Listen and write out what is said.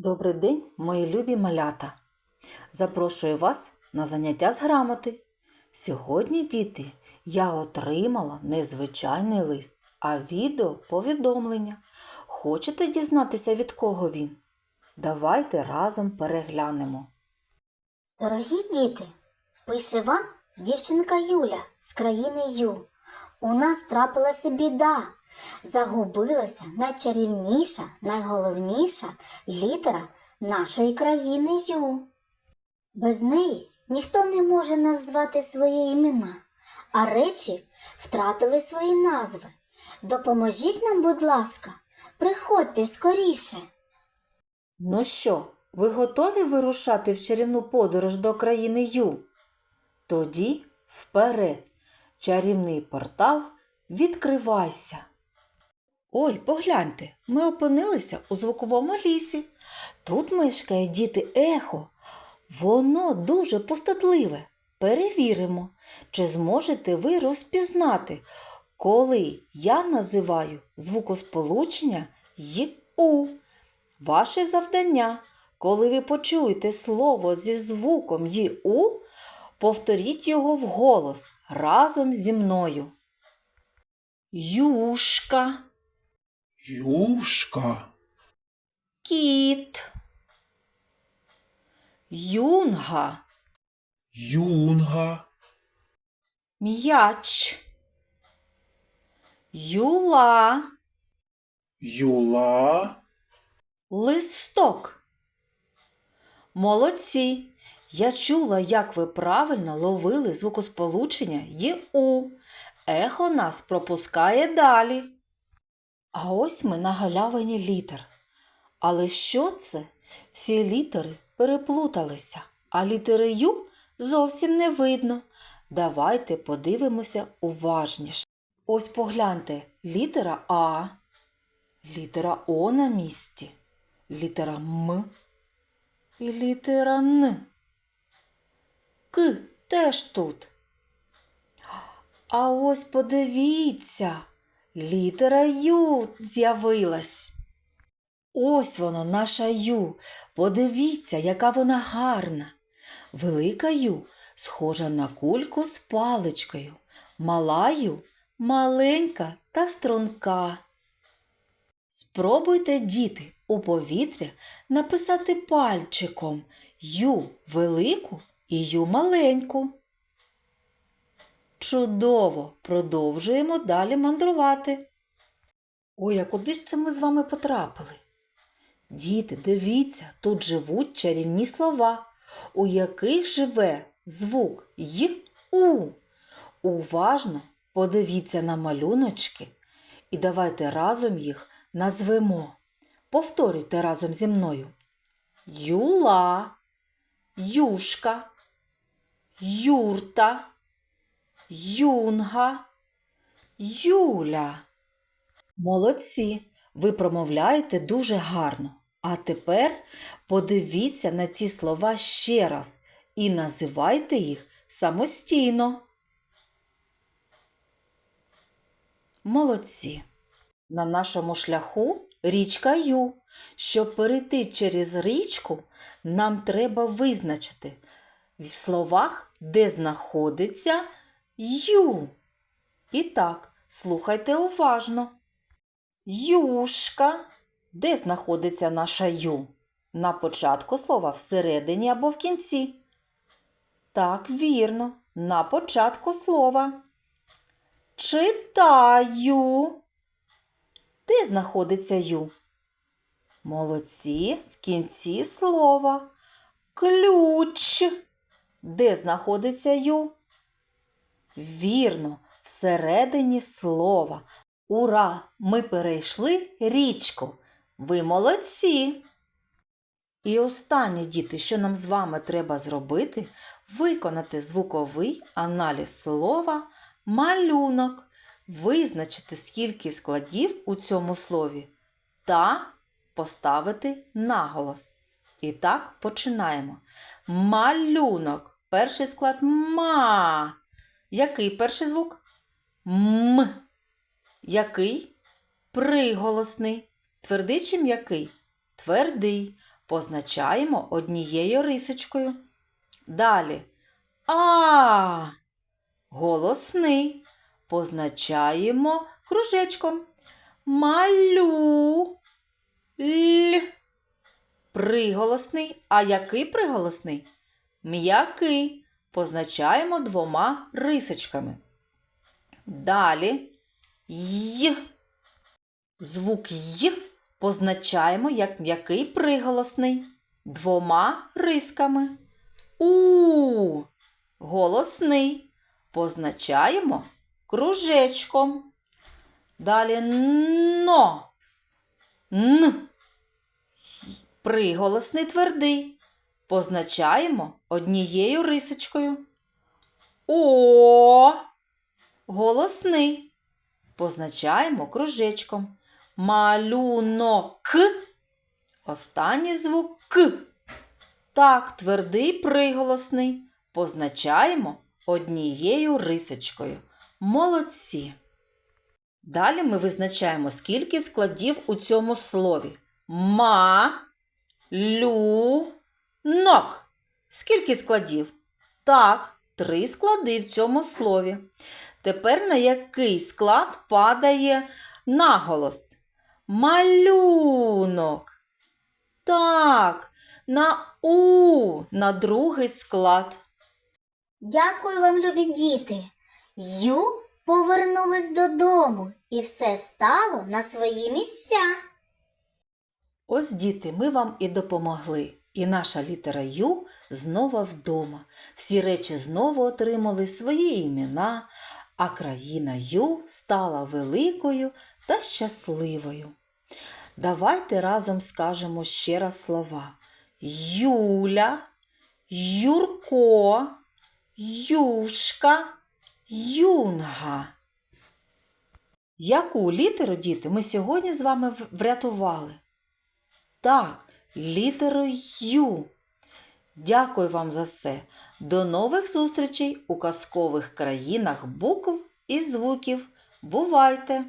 Добрий день, мої любі малята! Запрошую вас на заняття з грамоти. Сьогодні, діти, я отримала незвичайний лист, а відео повідомлення. Хочете дізнатися, від кого він? Давайте разом переглянемо. Дорогі діти, пише вам дівчинка Юля з країни Ю. У нас трапилася біда. Загубилася найчарівніша, найголовніша літера нашої країни Ю. Без неї ніхто не може назвати свої імена, а речі втратили свої назви. Допоможіть нам, будь ласка, приходьте скоріше. Ну що, ви готові вирушати в чарівну подорож до країни Ю? Тоді вперед, чарівний портал, відкривайся. Ой, погляньте, ми опинилися у звуковому лісі. Тут мешкає діти ехо. Воно дуже пустотливе. Перевіримо, чи зможете ви розпізнати, коли я називаю звукосполучення й. Ваше завдання, коли ви почуєте слово зі звуком й-у, повторіть його вголос разом зі мною. Юшка, Юшка, кіт, юнга, юнга, м'яч, юла, юла, листок. Молодці! Я чула, як ви правильно ловили звукосполучення й-у. Ехо нас пропускає далі. А ось ми на галявині літер. Але що це? Всі літери переплуталися, а літери Ю зовсім не видно. Давайте подивимося уважніше. Ось погляньте, літера А, літера О на місці, літера М і літера Н. К теж тут. А ось подивіться, літера Ю з'явилась. Ось воно, наша Ю. Подивіться, яка вона гарна. Велика Ю схожа на кульку з паличкою. Мала Ю маленька та струнка. Спробуйте, діти, у повітря написати пальчиком Ю велику і Ю маленьку. Чудово! Продовжуємо далі мандрувати. Ой, а куди ж це ми з вами потрапили? Діти, дивіться, тут живуть чарівні слова, у яких живе звук й у. Уважно подивіться на малюночки і давайте разом їх назвемо. Повторюйте разом зі мною. Юла, юшка, юрта, юнга, юля. Молодці, ви промовляєте дуже гарно. А тепер подивіться на ці слова ще раз і називайте їх самостійно. Молодці. На нашому шляху річка Ю. Щоб перейти через річку, нам треба визначити в словах, де знаходиться Ю. І так, слухайте уважно. Юшка. Де знаходиться наша Ю? На початку слова всередині або в кінці. Так, вірно, на початку слова. Читаю. Де знаходиться Ю? Молодці в кінці слова. Ключ. Де знаходиться Ю? Вірно, всередині слова. Ура! Ми перейшли річку. Ви молодці! І останнє, діти, що нам з вами треба зробити, виконати звуковий аналіз слова малюнок, визначити, скільки складів у цьому слові та поставити наголос. І так починаємо. Малюнок. Перший склад ма. Який перший звук? М. Який? Приголосний. Твердий чи м'який? Твердий. позначаємо однією рисочкою. Далі А. Голосний. Позначаємо кружечком. Малю. Л. Приголосний. А який приголосний? М'який. Позначаємо двома рисочками. Далі й. Звук й позначаємо як м'який приголосний двома рисками. У. Голосний. Позначаємо кружечком. Далі но. Н. Приголосний твердий. Позначаємо однією рисочкою. О. Голосний. Позначаємо кружечком. Малюнок. Останній звук К. Так, твердий приголосний. Позначаємо однією рисочкою. Молодці. Далі ми визначаємо, скільки складів у цьому слові. Ма, лю, нок. Скільки складів? Так, три склади в цьому слові. Тепер на який склад падає наголос? Малюнок. Так, на У, на другий склад. Дякую вам, любі діти. Ю повернулась додому, і все стало на свої місця. Ось, діти, ми вам і допомогли. І наша літера Ю знову вдома. Всі речі знову отримали свої імена, а країна Ю стала великою та щасливою. Давайте разом скажемо ще раз слова: Юля, Юрко, Юшка, Юнга. Яку літеру, діти, ми сьогодні з вами врятували? Так, літеру Ю. Дякую вам за все. До нових зустрічей у казкових країнах букв і звуків. Бувайте!